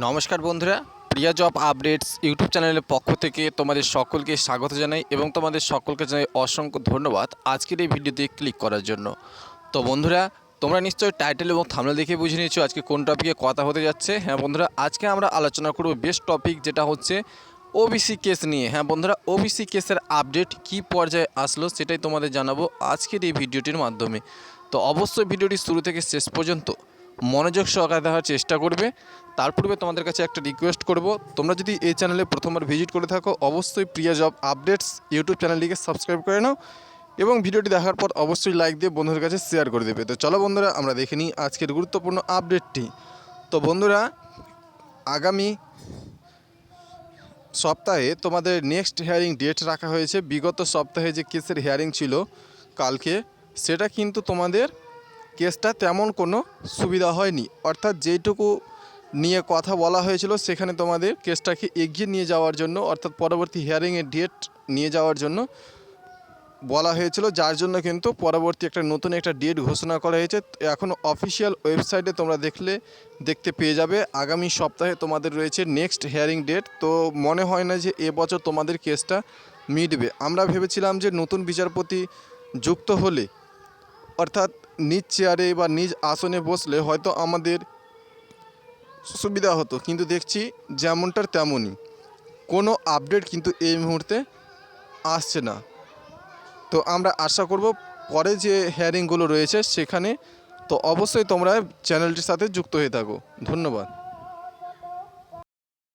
নমস্কার বন্ধুরা। প্রিয়া job updates YouTube চ্যানেলের পক্ষ থেকে তোমাদের সকলকে স্বাগত জানাই এবং তোমাদের সকলকে জানাই অসংখ্য ধন্যবাদ আজকের এই ভিডিওতে ক্লিক করার জন্য। তো বন্ধুরা, তোমরা নিশ্চয়ই টাইটেল এবং থামলে দেখে বুঝে নিয়েছো আজকে কোন টপিকে কথা হতে যাচ্ছে। হ্যাঁ বন্ধুরা, আজকে আমরা আলোচনা করব বেস্ট টপিক যেটা হচ্ছে ওবিসি কেস নিয়ে। হ্যাঁ বন্ধুরা ওবিসি কেসের আপডেট কি পর্যায়ে আসলো সেটাই তোমাদের জানাব আজকের এই ভিডিওটির মাধ্যমে। তো অবশ্যই ভিডিওটি শুরু থেকে শেষ পর্যন্ত মনোযোগ সহকারে দেখার চেষ্টা করবে। তার পূর্বে তোমাদের কাছে একটা রিকোয়েস্ট করব। তোমরা যদি এই চ্যানেলে প্রথমবার ভিজিট করে থাকো, অবশ্যই প্রিয়া জব আপডেটস ইউটিউব চ্যানেলটিকে সাবস্ক্রাইব করে নাও এবং ভিডিওটি দেখার পর অবশ্যই লাইক দিয়ে বন্ধুদের কাছে শেয়ার করে দেবে। তো চলো বন্ধুরা, আমরা দেখে নিই আজকের গুরুত্বপূর্ণ আপডেটটি তো বন্ধুরা, আগামী সপ্তাহে তোমাদের নেক্সট হিয়ারিং ডেট রাখা হয়েছে। বিগত সপ্তাহে যে কেসের হিয়ারিং ছিল কালকে, সেটা কিন্তু তোমাদের কেসটা তেমন কোনো সুবিধা হয়নি। অর্থাৎ যেইটুকু নিয়ে কথা বলা হয়েছিল, সেখানে তোমাদের কেসটাকে এগিয়ে নিয়ে যাওয়ার জন্য, অর্থাৎ পরবর্তী হিয়ারিংয়ের ডেট নিয়ে যাওয়ার জন্য বলা হয়েছিল, যার জন্য কিন্তু পরবর্তী একটা নতুন একটা ডেট ঘোষণা করা হয়েছে। এখন অফিসিয়াল ওয়েবসাইটে তোমরা দেখলে, দেখতে পেয়ে যাবে, আগামী সপ্তাহে তোমাদের রয়েছে নেক্সট হিয়ারিং ডেট তো মনে হয় না যে এবছর তোমাদের কেসটা মিটবে। আমরা ভেবেছিলাম যে নতুন বিচারপতি যুক্ত হলে, অর্থাৎ নিজ চেয়ারে বা নিজ আসনে বসলে হয়তো আমাদের সুবিধা হতো। কিন্তু দেখছি যেমনটার তেমনই। কোনো আপডেট কিন্তু এই মুহূর্তে আসছে না। তো আমরা আশা করব পরে যে হেয়ারিংগুলো রয়েছে সেখানে তো অবশ্যই তোমরা চ্যানেলটির সাথে যুক্ত হয়ে থাকো। ধন্যবাদ।